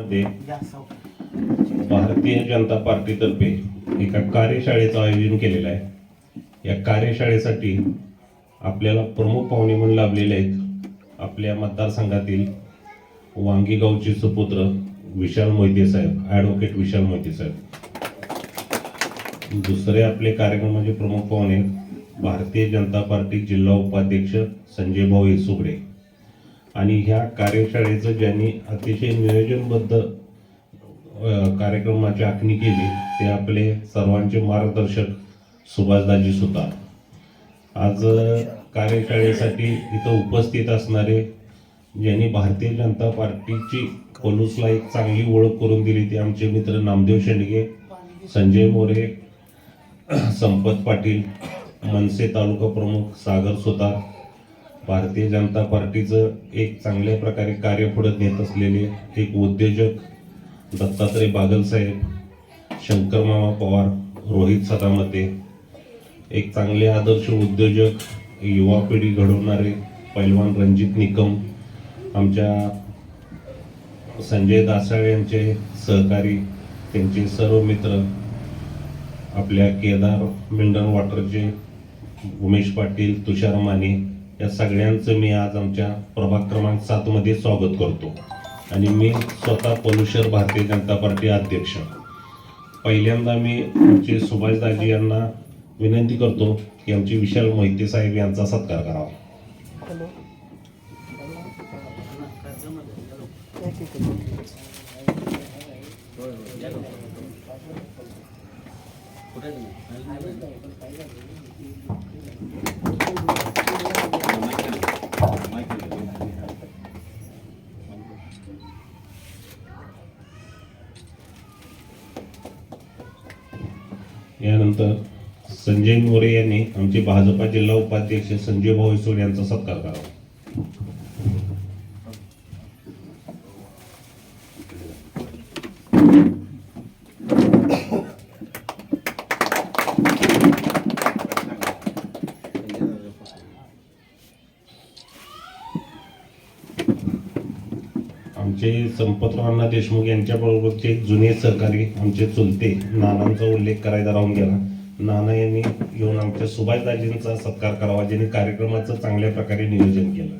मध्ये भारतीय जनता पार्टीतर्फे एका कार्यशाळेचं आयोजन केलेलं आहे. या कार्यशाळेसाठी आपल्याला प्रमुख पाहुणे म्हणून लाभलेले आहेत आपल्या मतदारसंघातील वांगी गावचे सुपुत्र विशाल मोहिते साहेब ॲडव्होकेट विशाल मोहिते साहेब. दुसरे आपले कार्यक्रमाचे प्रमुख पाहुणे भारतीय जनता पार्टी जिल्हा उपाध्यक्ष संजय भाऊ येसुगडे. आणि ह्या कार्यशाळेचं ज्यांनी अतिशय नियोजनबद्ध कार्यक्रमाची आखणी केली ते आपले सर्वांचे मार्गदर्शक सुभाषदाजी सुतार. आज कार्यशाळेसाठी इथं उपस्थित असणारे ज्यांनी भारतीय जनता पार्टीची कोलूसला एक चांगली ओळख करून दिली ते आमचे मित्र नामदेव शेंडगे संजय मोरे संपत पाटील मनसे तालुका प्रमुख सागर सुतार भारतीय जनता पार्टीचं एक चांगल्या प्रकारे कार्य पुढे नेत असलेले एक उद्योजक दत्तात्रय बागलसाहेब शंकर मामा पवार रोहित सदामते एक चांगले आदर्श उद्योजक युवा पिढी घडवणारे पैलवान रणजित निकम आमच्या संजय दासाळ यांचे सहकारी त्यांचे सर्व मित्र आपल्या केदार मिंडन वॉटरचे उमेश पाटील तुषार माने या सगळ्यांचं मी आज आमच्या प्रभाग क्रमांक सात मध्ये स्वागत करतो. आणि मी स्वतः पलुशर भारतीय जनता पार्टी अध्यक्ष. पहिल्यांदा मी आमचे सुभाषदाजी यांना विनंती करतो की आमचे विशाल मोहिते साहेब यांचा सत्कार करावा. यानंतर संजय मोरे यांनी आमचे भाजपा जिल्हा उपाध्यक्ष संजय भाऊ यांचा सत्कार करावा. आमचे संपतरावांना देशमुख यांच्याबरोबरचे जुने सहकारी आमचे चुलते नानांचा उल्लेख करायचा राहून गेला. नाना यांनी येऊन आमच्या सुभाषदाजींचा सत्कार करावा ज्यांनी कार्यक्रमाचं चांगल्या प्रकारे नियोजन केलं.